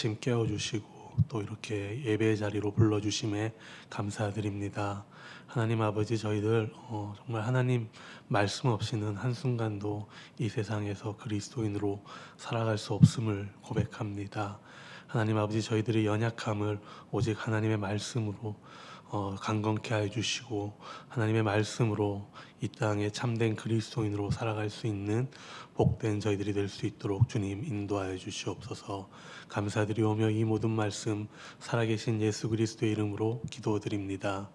아침 깨워주시고 또 이렇게 예배 자리로 불러주심에 감사드립니다. 하나님 아버지 저희들 어, 정말 하나님 말씀 없이는 한순간도 이 세상에서 그리스도인으로 살아갈 수 없음을 고백합니다. 하나님 아버지 저희들의 연약함을 오직 하나님의 말씀으로 어, 강건케 해 주시고 하나님의 말씀으로 이 땅에 참된 그리스도인으로 살아갈 수 있는 복된 저희들이 될 수 있도록 주님 인도하여 주시옵소서. 감사드리오며 이 모든 말씀 살아계신 예수 그리스도의 이름으로 기도드립니다.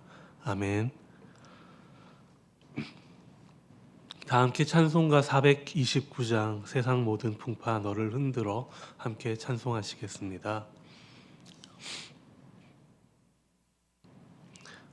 아멘. 다 함께 찬송가 429장 세상 모든 풍파 너를 흔들어 함께 찬송하시겠습니다.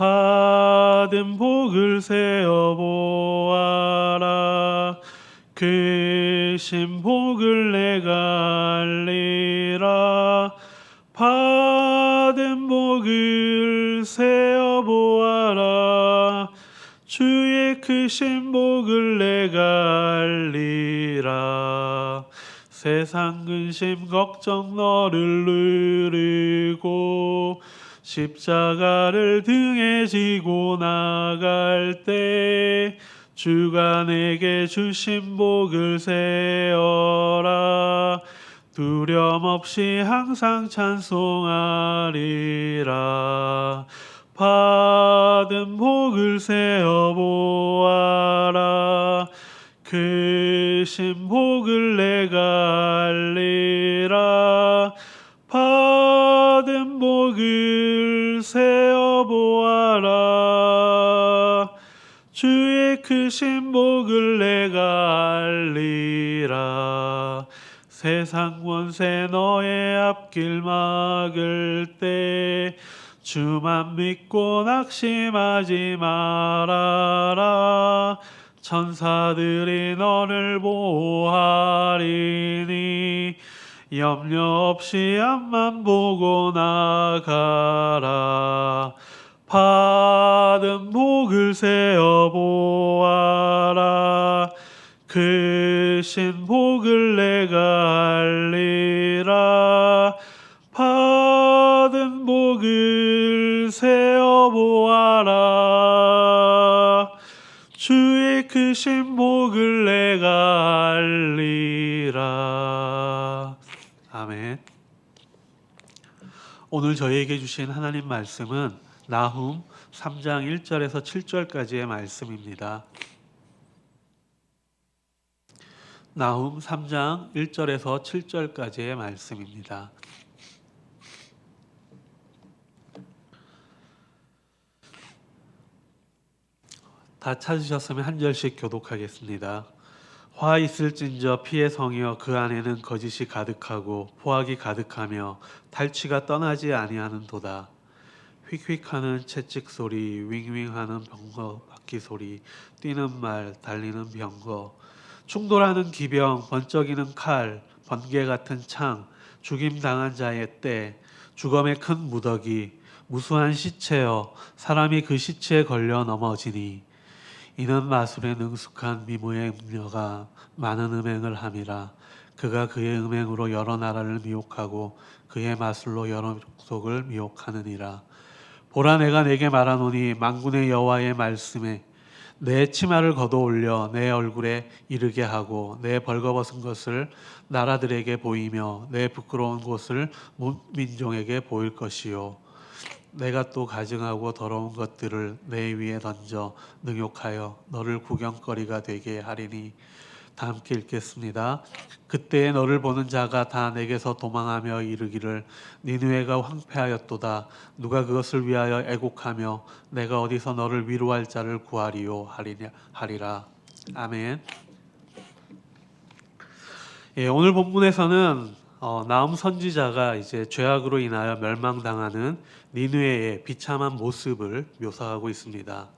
받은 복을 세어 보아라. 크신 복을 내가 알리라. 받은 복을 세어 보아라. 주의 크신 복을 내가 알리라. 세상 근심 걱정 너를 누르고 십자가를 등에 지고 나갈 때 주가 내게 주신 복을 세어라. 두려움 없이 항상 찬송하리라. 받은 복을 세어 보아라. 크신 복을 내가 알리라. 받 은 복을 세어 보아라. 주의 크신 복을 내가 알리라. 세상 원세 너의 앞길 막을 때 주만 믿고 낙심하지 말아라. 천사들이 너를 보호하리니 염려 없이 앞만 보고 나가라. 받은 복을 세어 보아라. 크신 복을 내가 알리라. 받은 복을 세어 보아라. 주의 크신 복을 내가 알리라 아멘 오늘 저희에게 주신 하나님 말씀은 나훔 3장 1절에서 7절까지의 말씀입니다. 나훔 3장 1절에서 7절까지의 말씀입니다. 다 찾으셨으면 한 절씩 교독하겠습니다. 화 있을진저 피의 성이여 그 안에는 거짓이 가득하고 포악이 가득하며 탈취가 떠나지 아니하는도다. 휙휙하는 채찍 소리, 윙윙하는 병거 바퀴 소리, 뛰는 말, 달리는 병거, 충돌하는 기병, 번쩍이는 칼, 번개 같은 창, 죽임 당한 자의 때, 죽음의 큰 무더기, 무수한 시체여 사람이 그 시체에 걸려 넘어지니 이는 마술에 능숙한 미모의 음녀가 많은 음행을 함이라. 그가 그의 음행으로 여러 나라를 미혹하고 그의 마술로 여러 족속을 미혹하느니라. 보라 내가 내게 말하노니 만군의 여호와의 말씀에 내 치마를 걷어 올려 내 얼굴에 이르게 하고 내 벌거벗은 것을 나라들에게 보이며 내 부끄러운 곳을 민족에게 보일 것이요 내가 또 가증하고 더러운 것들을 내 위에 던져 능욕하여 너를 구경거리가 되게 하리니 다 함께 읽겠습니다. 그때에 너를 보는 자가 다 내게서 도망하며 이르기를 니느웨가 황폐하였도다 누가 그것을 위하여 애곡하며 내가 어디서 너를 위로할 자를 구하리요 하리라 아멘. 예, 오늘 본문에서는 어, 나움 선지자가 이제 죄악으로 인하여 멸망당하는 니누에의 비참한 모습을 묘사하고 있습니다.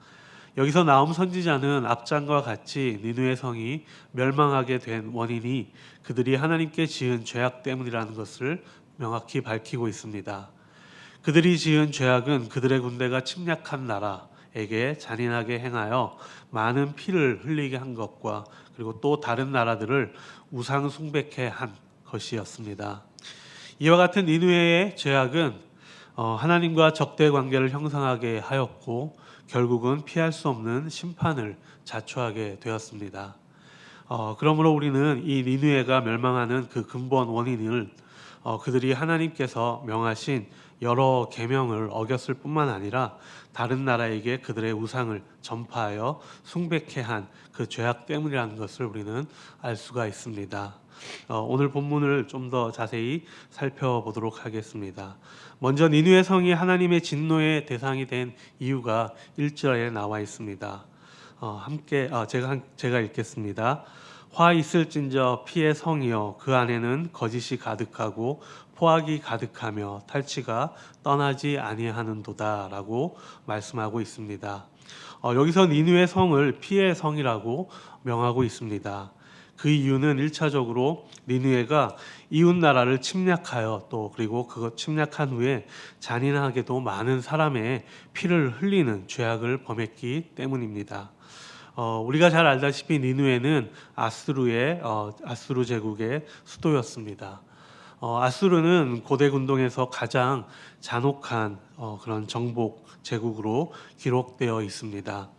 여기서 나움 선지자는 앞장과 같이 니누의 성이 멸망하게 된 원인이 그들이 하나님께 지은 죄악 때문이라는 것을 명확히 밝히고 있습니다. 그들이 지은 죄악은 그들의 군대가 침략한 나라에게 잔인하게 행하여 많은 피를 흘리게 한 것과 그리고 또 다른 나라들을 우상 숭배케 한 것이었습니다. 이와 같은 니누에의 죄악은 어, 하나님과 적대 관계를 형성하게 하였고 결국은 피할 수 없는 심판을 자초하게 되었습니다. 어, 그러므로 우리는 이 니누에가 멸망하는 그 근본 원인을 어, 그들이 하나님께서 명하신 여러 계명을 어겼을 뿐만 아니라 다른 나라에게 그들의 우상을 전파하여 숭배케 한 그 죄악 때문이라는 것을 우리는 알 수가 있습니다. 어, 오늘 본문을 좀 더 자세히 살펴보도록 하겠습니다. 먼저 니누의 성이 하나님의 진노의 대상이 된 이유가 1절에 나와 있습니다. 어, 함께 어, 제가 한- 제가 읽겠습니다. 화 있을진저 피의 성이여 그 안에는 거짓이 가득하고 포악이 가득하며 탈취가 떠나지 아니하는도다라고 말씀하고 있습니다. 어, 여기서 니누의 성을 피의 성이라고 명하고 있습니다. 그 이유는 일차적으로 니누에가 이웃 나라를 침략하여 또 그리고 그것 침략한 후에 잔인하게도 많은 사람의 피를 흘리는 죄악을 범했기 때문입니다. 어, 우리가 잘 알다시피 니누에는 아수르의 어, 아수르 제국의 수도였습니다. 어, 아수르는 고대 군동에서 가장 잔혹한 어, 그런 정복 제국으로 기록되어 있습니다.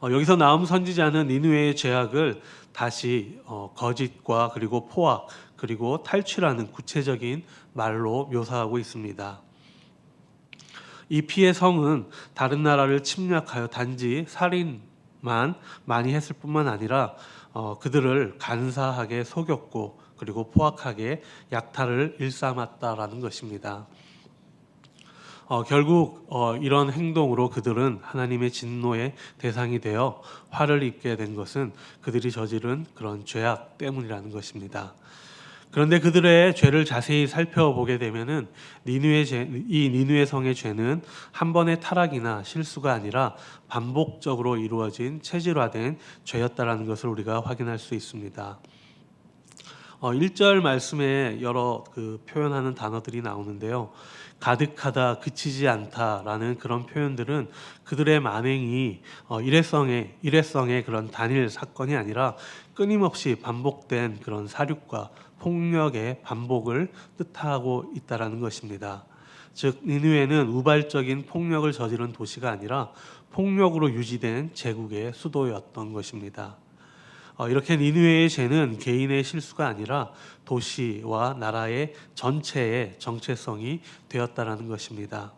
어, 여기서 나움 선지자는 니누의 죄악을 다시 어, 거짓과 그리고 포악 그리고 탈취라는 구체적인 말로 묘사하고 있습니다. 이 피의 성은 다른 나라를 침략하여 단지 살인만 많이 했을 뿐만 아니라 어, 그들을 간사하게 속였고 그리고 포악하게 약탈을 일삼았다라는 것입니다. 어, 결국 어, 이런 행동으로 그들은 하나님의 진노의 대상이 되어 화를 입게 된 것은 그들이 저지른 그런 죄악 때문이라는 것입니다. 그런데 그들의 죄를 자세히 살펴보게 되면은 니누의 죄, 이 니누의 성의 죄는 한 번의 타락이나 실수가 아니라 반복적으로 이루어진 체질화된 죄였다라는 것을 우리가 확인할 수 있습니다. 어, 1절 말씀에 여러 그 표현하는 단어들이 나오는데요. 가득하다, 그치지 않다라는 그런 표현들은 그들의 만행이 어, 일회성의 일회성의 그런 단일 사건이 아니라 끊임없이 반복된 그런 사륙과 폭력의 반복을 뜻하고 있다라는 것입니다. 즉 니누에는 우발적인 폭력을 저지른 도시가 아니라 폭력으로 유지된 제국의 수도였던 것입니다. 어, 이렇게 니누에의 죄는 개인의 실수가 아니라 도시와 나라의 전체의 정체성이 되었다라는 것입니다.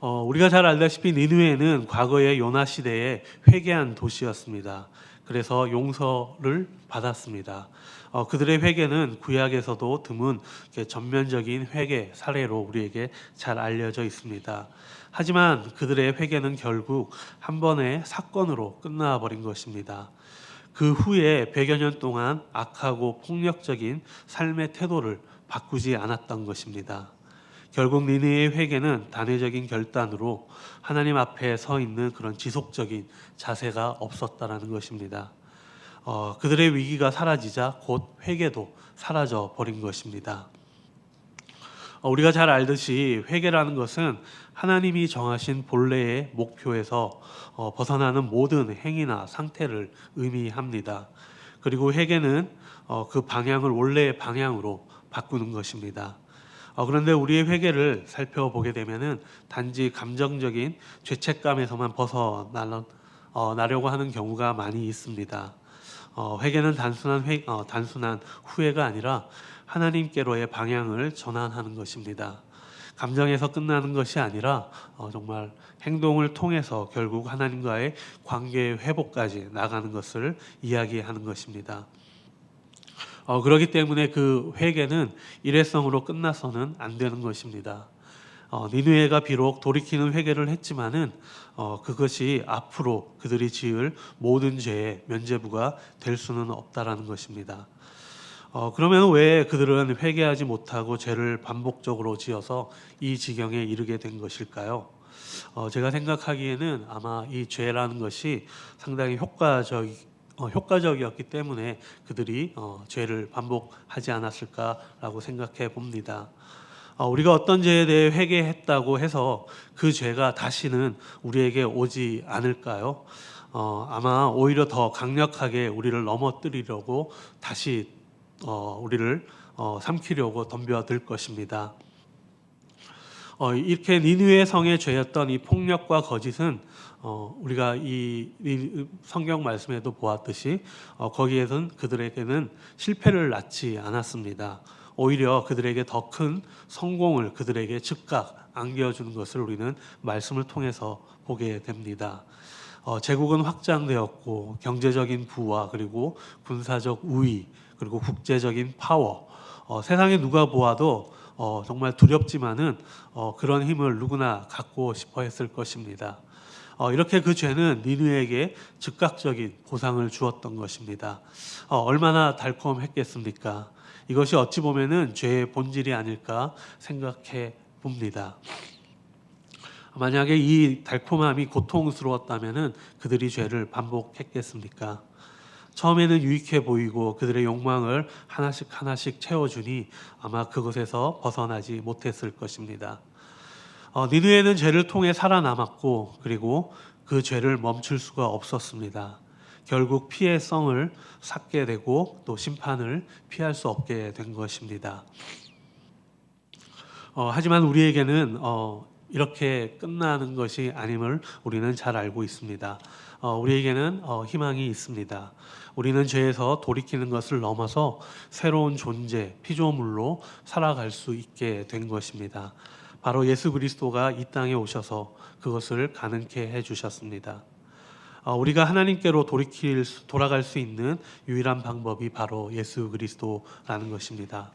어, 우리가 잘 알다시피 니누에는 과거의 요나 시대에 회개한 도시였습니다. 그래서 용서를 받았습니다. 어, 그들의 회개는 구약에서도 드문 전면적인 회개 사례로 우리에게 잘 알려져 있습니다. 하지만 그들의 회개는 결국 한 번의 사건으로 끝나버린 것입니다. 그 후에 100여 년 동안 악하고 폭력적인 삶의 태도를 바꾸지 않았던 것입니다. 결국 니네의 회개는 단회적인 결단으로 하나님 앞에 서 있는 그런 지속적인 자세가 없었다라는 것입니다. 어, 그들의 위기가 사라지자 곧 회개도 사라져 버린 것입니다. 어, 우리가 잘 알듯이 회개라는 것은 하나님이 정하신 본래의 목표에서 어, 벗어나는 모든 행위나 상태를 의미합니다. 그리고 회개는 어, 그 방향을 원래의 방향으로 바꾸는 것입니다. 어, 그런데 우리의 회개를 살펴보게 되면은 단지 감정적인 죄책감에서만 벗어나려 어, 나려고 하는 경우가 많이 있습니다. 어, 회개는 단순한 회, 어, 단순한 후회가 아니라 하나님께로의 방향을 전환하는 것입니다. 감정에서 끝나는 것이 아니라 어, 정말 행동을 통해서 결국 하나님과의 관계 회복까지 나가는 것을 이야기하는 것입니다. 어, 그렇기 때문에 그 회개는 일회성으로 끝나서는 안 되는 것입니다. 어, 니누에가 비록 돌이키는 회개를 했지만은 어, 그것이 앞으로 그들이 지을 모든 죄의 면제부가 될 수는 없다라는 것입니다. 어, 그러면 왜 그들은 회개하지 못하고 죄를 반복적으로 지어서 이 지경에 이르게 된 것일까요? 어, 제가 생각하기에는 아마 이 죄라는 것이 상당히 효과적 어, 효과적이었기 때문에 그들이 어, 죄를 반복하지 않았을까라고 생각해 봅니다. 어, 우리가 어떤 죄에 대해 회개했다고 해서 그 죄가 다시는 우리에게 오지 않을까요? 어, 아마 오히려 더 강력하게 우리를 넘어뜨리려고 다시 어, 우리를 어, 삼키려고 덤벼들 것입니다. 어, 이렇게 니느웨 성의 죄였던 이 폭력과 거짓은 어, 우리가 이, 이 성경 말씀에도 보았듯이 어, 거기에선 그들에게는 실패를 낳지 않았습니다. 오히려 그들에게 더 큰 성공을 그들에게 즉각 안겨주는 것을 우리는 말씀을 통해서 보게 됩니다. 어, 제국은 확장되었고 경제적인 부와 그리고 군사적 우위 그리고 국제적인 파워 어, 세상에 누가 보아도 어, 정말 두렵지만은 어, 그런 힘을 누구나 갖고 싶어 했을 것입니다. 어, 이렇게 그 죄는 니누에게 즉각적인 보상을 주었던 것입니다. 어, 얼마나 달콤했겠습니까? 이것이 어찌 보면은 죄의 본질이 아닐까 생각해 봅니다. 만약에 이 달콤함이 고통스러웠다면은 그들이 죄를 반복했겠습니까? 처음에는 유익해 보이고 그들의 욕망을 하나씩 하나씩 채워주니 아마 그것에서 벗어나지 못했을 것입니다. 어, 니느웨는 죄를 통해 살아남았고 그리고 그 죄를 멈출 수가 없었습니다. 결국 피해 성을 삭게 되고 또 심판을 피할 수 없게 된 것입니다. 어, 하지만 우리에게는 어, 이렇게 끝나는 것이 아님을 우리는 잘 알고 있습니다. 어, 우리에게는 어, 희망이 있습니다. 우리는 죄에서 돌이키는 것을 넘어서 새로운 존재, 피조물로 살아갈 수 있게 된 것입니다. 바로 예수 그리스도가 이 땅에 오셔서 그것을 가능케 해 주셨습니다. 어, 우리가 하나님께로 돌이킬 수- 돌아갈 수 있는 유일한 방법이 바로 예수 그리스도라는 것입니다.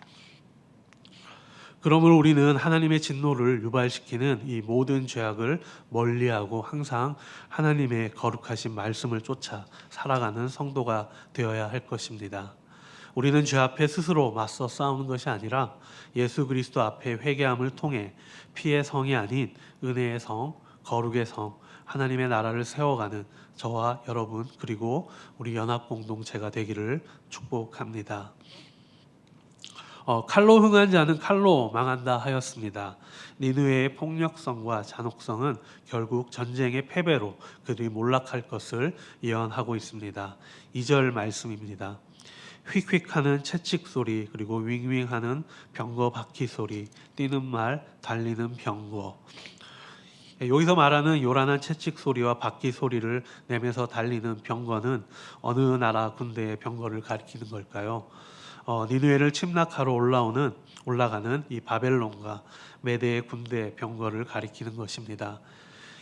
그러므로 우리는 하나님의 진노를 유발시키는 이 모든 죄악을 멀리하고 항상 하나님의 거룩하신 말씀을 쫓아 살아가는 성도가 되어야 할 것입니다. 우리는 죄 앞에 스스로 맞서 싸우는 것이 아니라 예수 그리스도 앞에 회개함을 통해 피의 성이 아닌 은혜의 성, 거룩의 성, 하나님의 나라를 세워가는 저와 여러분 그리고 우리 연합 공동체가 되기를 축복합니다. 어, 칼로 흥한 자는 칼로 망한다 하였습니다. 니누의 폭력성과 잔혹성은 결국 전쟁의 패배로 그들이 몰락할 것을 예언하고 있습니다. 2절 말씀입니다. 휙휙하는 채찍 소리 그리고 윙윙하는 병거 바퀴 소리 뛰는 말 달리는 병거 예, 여기서 말하는 요란한 채찍 소리와 바퀴 소리를 내면서 달리는 병거는 어느 나라 군대의 병거를 가리키는 걸까요? 어, 니누에를 침략하러 올라오는 올라가는 이 바벨론과 메대의 군대 병거를 가리키는 것입니다.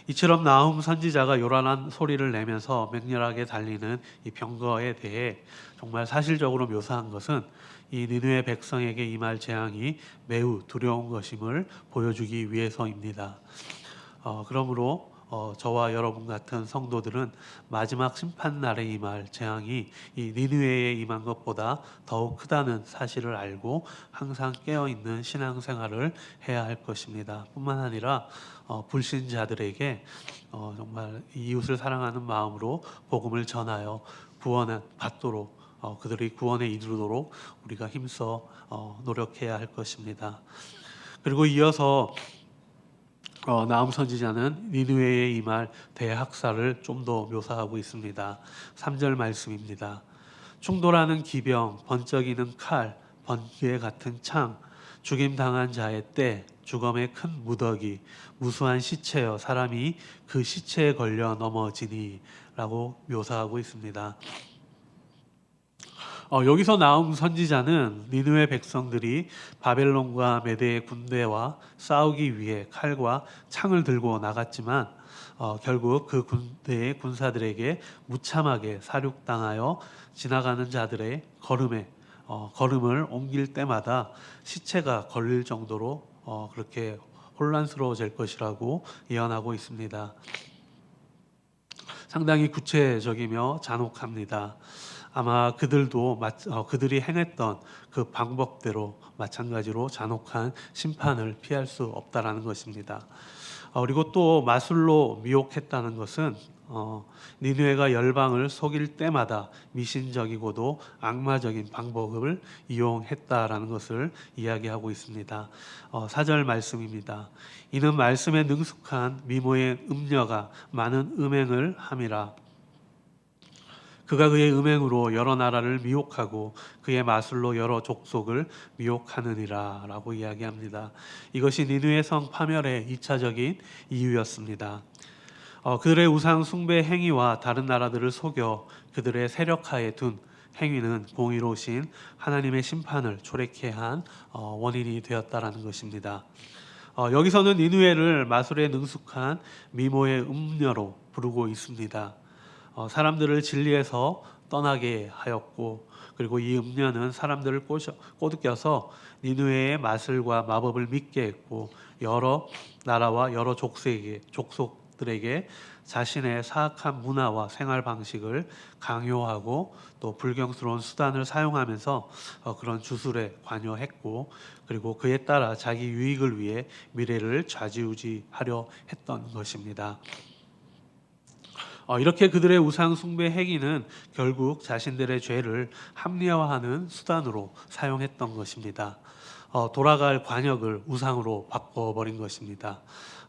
이처럼 나훔 선지자가 요란한 소리를 내면서 맹렬하게 달리는 이 병거에 대해 정말 사실적으로 묘사한 것은 이 니누의 백성에게 임할 재앙이 매우 두려운 것임을 보여주기 위해서입니다. 어, 그러므로 어, 저와 여러분 같은 성도들은 마지막 심판 날에 임할 재앙이 이 니느웨에 임한 것보다 더욱 크다는 사실을 알고 항상 깨어 있는 신앙생활을 해야 할 것입니다. 뿐만 아니라 어, 불신자들에게 어, 정말 이웃을 사랑하는 마음으로 복음을 전하여 구원을 받도록 어, 그들이 구원에 이르도록 우리가 힘써 어, 노력해야 할 것입니다. 그리고 이어서 어, 나움 선지자는 니누웨에 임할 대학살을 좀 더 묘사하고 있습니다. 3절 말씀입니다. 충돌하는 기병, 번쩍이는 칼, 번개 같은 창, 죽임 당한 자의 때, 죽음의 큰 무더기, 무수한 시체여 사람이 그 시체에 걸려 넘어지니라고 묘사하고 있습니다. 어, 여기서 나온 선지자는 니누의 백성들이 바벨론과 메대의 군대와 싸우기 위해 칼과 창을 들고 나갔지만 어, 결국 그 군대의 군사들에게 무참하게 사륙당하여 지나가는 자들의 걸음에 어, 걸음을 옮길 때마다 시체가 걸릴 정도로 어, 그렇게 혼란스러워질 것이라고 예언하고 있습니다. 상당히 구체적이며 잔혹합니다. 아마 그들도 마- 어, 그들이 행했던 그 방법대로 마찬가지로 잔혹한 심판을 피할 수 없다라는 것입니다. 어, 그리고 또 마술로 미혹했다는 것은 어, 니누에가 열방을 속일 때마다 미신적이고도 악마적인 방법을 이용했다라는 것을 이야기하고 있습니다. 어, 사절 말씀입니다. 이는 말씀에 능숙한 미모의 음녀가 많은 음행을 함이라. 그가 그의 음행으로 여러 나라를 미혹하고 그의 마술로 여러 족속을 미혹하느니라라고 이야기합니다. 이것이 니누의 성 파멸의 2차적인 이유였습니다. 어, 그들의 우상 숭배 행위와 다른 나라들을 속여 그들의 세력하에 둔 행위는 공의로우신 하나님의 심판을 초래케 한 어, 원인이 되었다라는 것입니다. 어, 여기서는 니누에를 마술에 능숙한 미모의 음녀로 부르고 있습니다. 어, 사람들을 진리에서 떠나게 하였고 그리고 이 음녀는 사람들을 꼬셔, 꼬드겨서 니누에의 마술과 마법을 믿게 했고 여러 나라와 여러 족속에게 족속들에게 자신의 사악한 문화와 생활 방식을 강요하고 또 불경스러운 수단을 사용하면서 어, 그런 주술에 관여했고 그리고 그에 따라 자기 유익을 위해 미래를 좌지우지하려 했던 것입니다. 어, 이렇게 그들의 우상 숭배 행위는 결국 자신들의 죄를 합리화하는 수단으로 사용했던 것입니다. 어, 돌아갈 관역을 우상으로 바꿔버린 것입니다.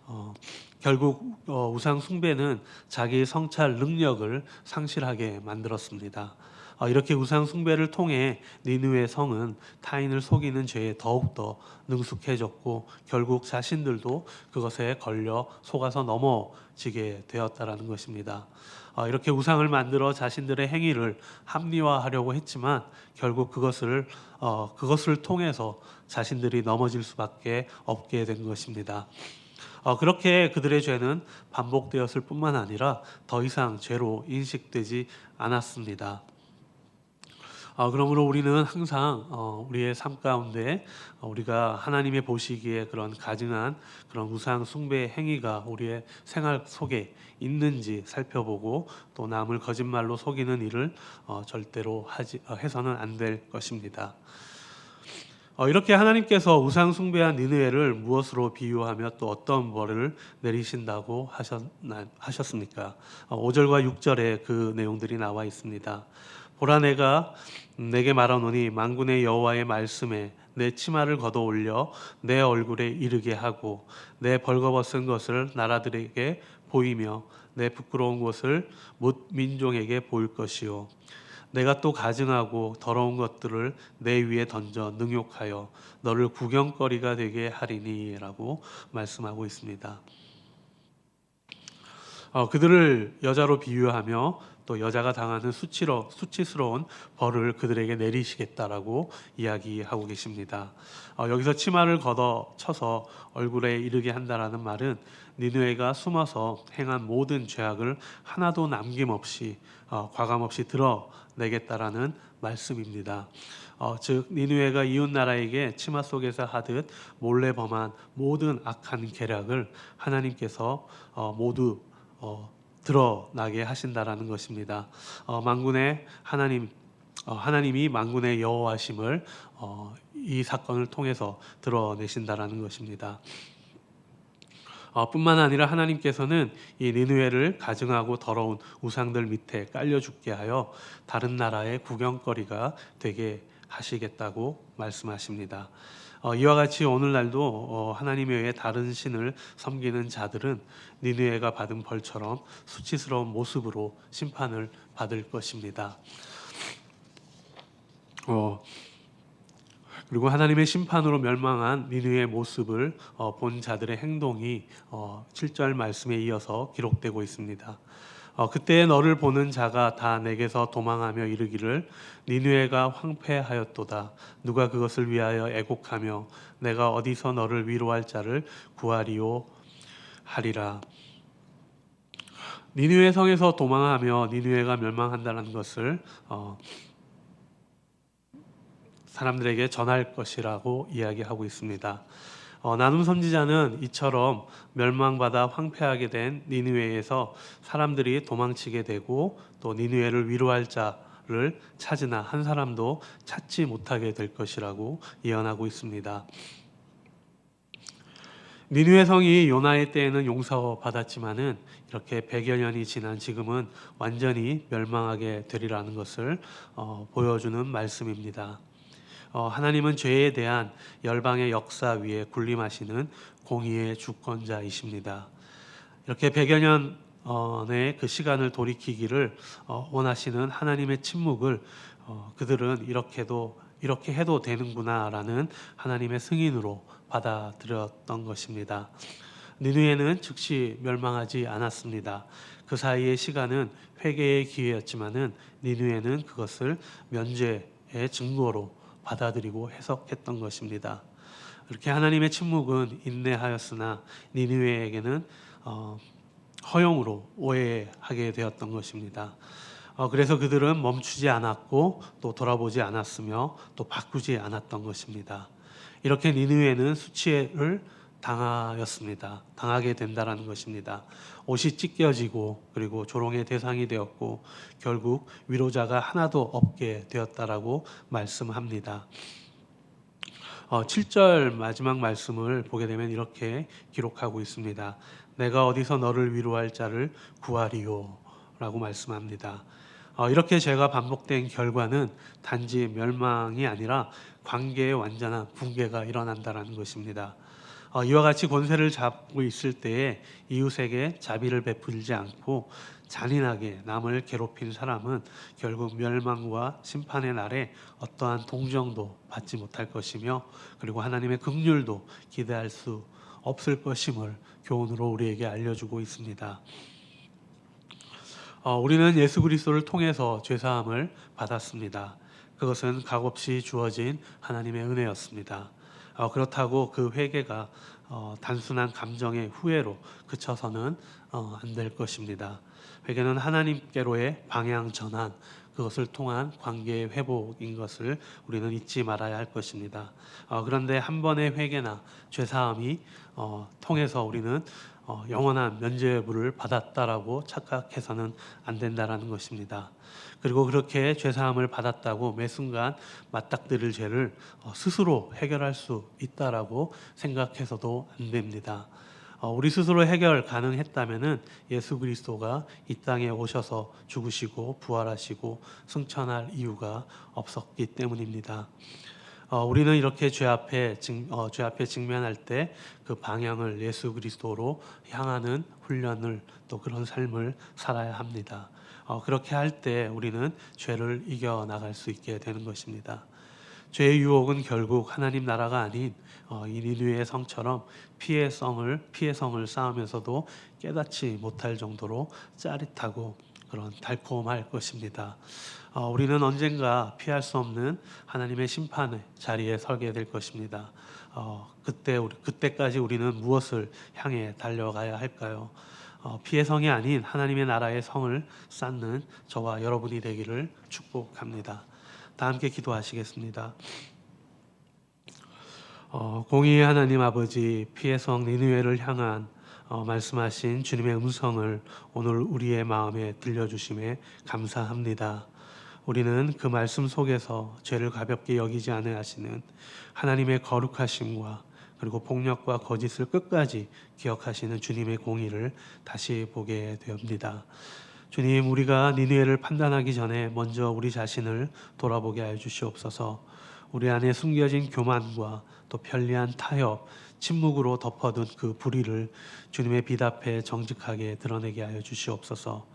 어, 결국 어, 우상 숭배는 자기 성찰 능력을 상실하게 만들었습니다. 어, 이렇게 우상 숭배를 통해 니누의 성은 타인을 속이는 죄에 더욱더 능숙해졌고 결국 자신들도 그것에 걸려 속아서 넘어지게 되었다라는 것입니다. 어, 이렇게 우상을 만들어 자신들의 행위를 합리화하려고 했지만 결국 그것을 어, 그것을 통해서 자신들이 넘어질 수밖에 없게 된 것입니다. 어, 그렇게 그들의 죄는 반복되었을 뿐만 아니라 더 이상 죄로 인식되지 않았습니다. 어, 그러므로 우리는 항상 어, 우리의 삶 가운데 어, 우리가 하나님의 보시기에 그런 가증한 그런 우상 숭배 행위가 우리의 생활 속에 있는지 살펴보고 또 남을 거짓말로 속이는 일을 어, 절대로 하지 어, 해서는 안 될 것입니다. 어, 이렇게 하나님께서 우상 숭배한 니느웨를 무엇으로 비유하며 또 어떤 벌을 내리신다고 하셨나, 하셨습니까? 어, 5절과 6절에 그 내용들이 나와 있습니다. 보라 내가 내게 말하노니 만군의 여호와의 말씀에 내 치마를 걷어 올려 내 얼굴에 이르게 하고 내 벌거벗은 것을 나라들에게 보이며 내 부끄러운 것을 못 민족에게 보일 것이요 내가 또 가증하고 더러운 것들을 내 위에 던져 능욕하여 너를 구경거리가 되게 하리니라고 말씀하고 있습니다. 어, 그들을 여자로 비유하며 또 여자가 당하는 수치로, 수치스러운 벌을 그들에게 내리시겠다라고 이야기하고 계십니다. 어, 여기서 치마를 걷어 쳐서 얼굴에 이르게 한다라는 말은 니누에가 숨어서 행한 모든 죄악을 하나도 남김없이 어, 과감없이 드러내겠다라는 말씀입니다. 어, 즉 니누에가 이웃 나라에게 치마 속에서 하듯 몰래 범한 모든 악한 계략을 하나님께서 어, 모두 어, 드러나게 하신다라는 것입니다. 어, 만군의 하나님 어, 하나님이 만군의 여호와심을 어, 이 사건을 통해서 드러내신다라는 것입니다. 어, 뿐만 아니라 하나님께서는 이 니누에를 가증하고 더러운 우상들 밑에 깔려 죽게 하여 다른 나라의 구경거리가 되게 하시겠다고 말씀하십니다. 어, 이와 같이 오늘날도 어, 하나님에 의해 다른 신을 섬기는 자들은 니느웨가 받은 벌처럼 수치스러운 모습으로 심판을 받을 것입니다. 어, 그리고 하나님의 심판으로 멸망한 니느의 모습을 어, 본 자들의 행동이 어, 7절 말씀에 이어서 기록되고 있습니다. 어, 그때 너를 보는 자가 다 내게서 도망하며 이르기를 니느웨가 황폐하였도다. 누가 그것을 위하여 애곡하며 내가 어디서 너를 위로할 자를 구하리요 하리라. 니느웨 성에서 도망하며 니느웨가 멸망한다는 것을 어, 사람들에게 전할 것이라고 이야기하고 있습니다. 어, 나눔 선지자는 이처럼 멸망받아 황폐하게 된 니느웨에서 사람들이 도망치게 되고 또 니느웨를 위로할 자 성을 찾으나 한 사람도 찾지 못하게 될 것이라고 예언하고 있습니다. 니누의 성이 요나의 때에는 용서받았지만은 이렇게 100여 년이 지난 지금은 완전히 멸망하게 되리라는 것을 어, 보여주는 말씀입니다. 어, 하나님은 죄에 대한 열방의 역사 위에 군림하시는 공의의 주권자이십니다. 이렇게 100여 년의 그 시간을 돌이키기를 어, 원하시는 하나님의 침묵을 어, 그들은 이렇게도 이렇게 해도 되는구나라는 하나님의 승인으로 받아들였던 것입니다. 니누에는 즉시 멸망하지 않았습니다. 그 사이의 시간은 회개의 기회였지만은 니누에는 그것을 면죄의 증거로 받아들이고 해석했던 것입니다. 이렇게 하나님의 침묵은 인내하였으나 니누에에게는 어, 허용으로 오해하게 되었던 것입니다. 어, 그래서 그들은 멈추지 않았고 또 돌아보지 않았으며 또 바꾸지 않았던 것입니다. 이렇게 니느웨는 수치를 당하였습니다. 당하게 된다라는 것입니다. 옷이 찢겨지고 그리고 조롱의 대상이 되었고 결국 위로자가 하나도 없게 되었다라고 말씀합니다. 어, 7절 마지막 말씀을 보게 되면 이렇게 기록하고 있습니다. 내가 어디서 너를 위로할 자를 구하리요 라고 말씀합니다. 어, 이렇게 제가 반복된 결과는 단지 멸망이 아니라 관계의 완전한 붕괴가 일어난다는 것입니다. 어, 이와 같이 권세를 잡고 있을 때에 이웃에게 자비를 베풀지 않고 잔인하게 남을 괴롭힌 사람은 결국 멸망과 심판의 날에 어떠한 동정도 받지 못할 것이며 그리고 하나님의 긍휼도 기대할 수 없을 것임을 교훈으로 우리에게 알려주고 있습니다. 어, 우리는 예수 그리스도를 통해서 죄 사함을 받았습니다. 그것은 값없이 주어진 하나님의 은혜였습니다. 어, 그렇다고 그 회개가 어, 단순한 감정의 후회로 그쳐서는 어, 안될 것입니다. 회개는 하나님께로의 방향 전환, 그것을 통한 관계의 회복인 것을 우리는 잊지 말아야 할 것입니다. 어, 그런데 한 번의 회개나 죄 사함이 어, 통해서 우리는 어, 영원한 면죄부를 받았다라고 착각해서는 안 된다라는 것입니다. 그리고 그렇게 죄 사함을 받았다고 매 순간 맞닥뜨릴 죄를 어, 스스로 해결할 수 있다라고 생각해서도 안 됩니다. 어, 우리 스스로 해결 가능했다면은 예수 그리스도가 이 땅에 오셔서 죽으시고 부활하시고 승천할 이유가 없었기 때문입니다. 어, 우리는 이렇게 죄 앞에 직, 어, 죄 앞에 직면할 때 그 방향을 예수 그리스도로 향하는 훈련을 또 그런 삶을 살아야 합니다. 어, 그렇게 할 때 우리는 죄를 이겨 나갈 수 있게 되는 것입니다. 죄의 유혹은 결국 하나님 나라가 아닌 어, 이 니누의 성처럼 피해 성을 피해 성을 쌓으면서도 깨닫지 못할 정도로 짜릿하고 그런 달콤할 것입니다. 어, 우리는 언젠가 피할 수 없는 하나님의 심판의 자리에 설게 될 것입니다. 어, 그때 우리 그때까지 우리는 무엇을 향해 달려가야 할까요? 어, 피의 성이 아닌 하나님의 나라의 성을 쌓는 저와 여러분이 되기를 축복합니다. 다 함께 기도하시겠습니다. 어, 공의의 하나님 아버지 피의 성 니느웨를 향한 어, 말씀하신 주님의 음성을 오늘 우리의 마음에 들려주심에 감사합니다. 우리는 그 말씀 속에서 죄를 가볍게 여기지 않으시는 하나님의 거룩하심과 그리고 폭력과 거짓을 끝까지 기억하시는 주님의 공의를 다시 보게 되옵니다. 주님, 우리가 니느웨를 판단하기 전에 먼저 우리 자신을 돌아보게 하여 주시옵소서. 우리 안에 숨겨진 교만과 또 편리한 타협, 침묵으로 덮어둔 그 불의를 주님의 빛 앞에 정직하게 드러내게 하여 주시옵소서.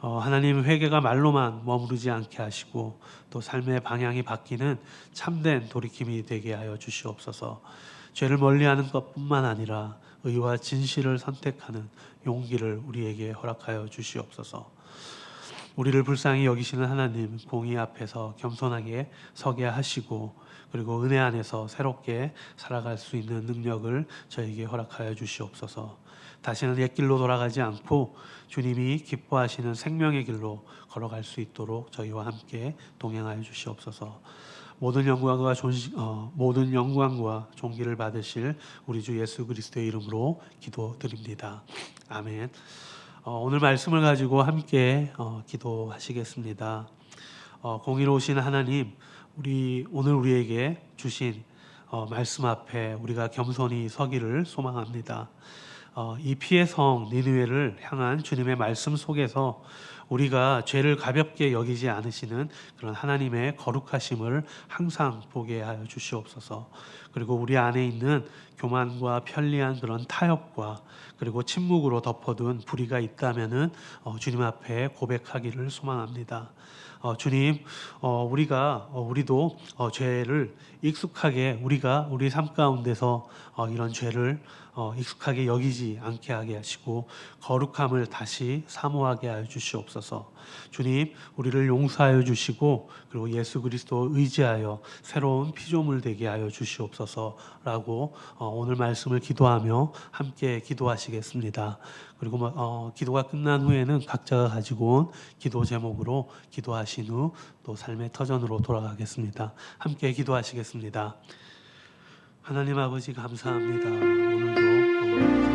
어, 하나님 회개가 말로만 머무르지 않게 하시고 또 삶의 방향이 바뀌는 참된 돌이킴이 되게 하여 주시옵소서. 죄를 멀리하는 것뿐만 아니라 의와 진실을 선택하는 용기를 우리에게 허락하여 주시옵소서. 우리를 불쌍히 여기시는 하나님 공의 앞에서 겸손하게 서게 하시고 그리고 은혜 안에서 새롭게 살아갈 수 있는 능력을 저에게 허락하여 주시옵소서. 다시는 옛 길로 돌아가지 않고 주님이 기뻐하시는 생명의 길로 걸어갈 수 있도록 저희와 함께 동행하여 주시옵소서. 모든 영광과 존 어, 모든 영광과 존귀를 받으실 우리 주 예수 그리스도의 이름으로 기도드립니다. 아멘. 어, 오늘 말씀을 가지고 함께 어, 기도하시겠습니다. 어, 공의로우신 하나님, 우리 오늘 우리에게 주신 어, 말씀 앞에 우리가 겸손히 서기를 소망합니다. 어, 이 피의 성 니느웨를 향한 주님의 말씀 속에서 우리가 죄를 가볍게 여기지 않으시는 그런 하나님의 거룩하심을 항상 보게 하여 주시옵소서. 그리고 우리 안에 있는 교만과 편리한 그런 타협과 그리고 침묵으로 덮어둔 불의가 있다면은 어, 주님 앞에 고백하기를 소망합니다. 어, 주님, 어, 우리가 어, 우리도 어, 죄를 익숙하게 우리가 우리 삶 가운데서 어, 이런 죄를 어, 익숙하게 여기지 않게 하게 하시고 거룩함을 다시 사모하게 하여 주시옵소서. 주님, 우리를 용서하여 주시고 그리고 예수 그리스도 의지하여 새로운 피조물 되게 하여 주시옵소서 라고 어, 오늘 말씀을 기도하며 함께 기도하시겠습니다. 그리고 뭐, 어, 기도가 끝난 후에는 각자가 가지고 온 기도 제목으로 기도하신 후 또 삶의 터전으로 돌아가겠습니다. 함께 기도하시겠습니다. 하나님 아버지 감사합니다.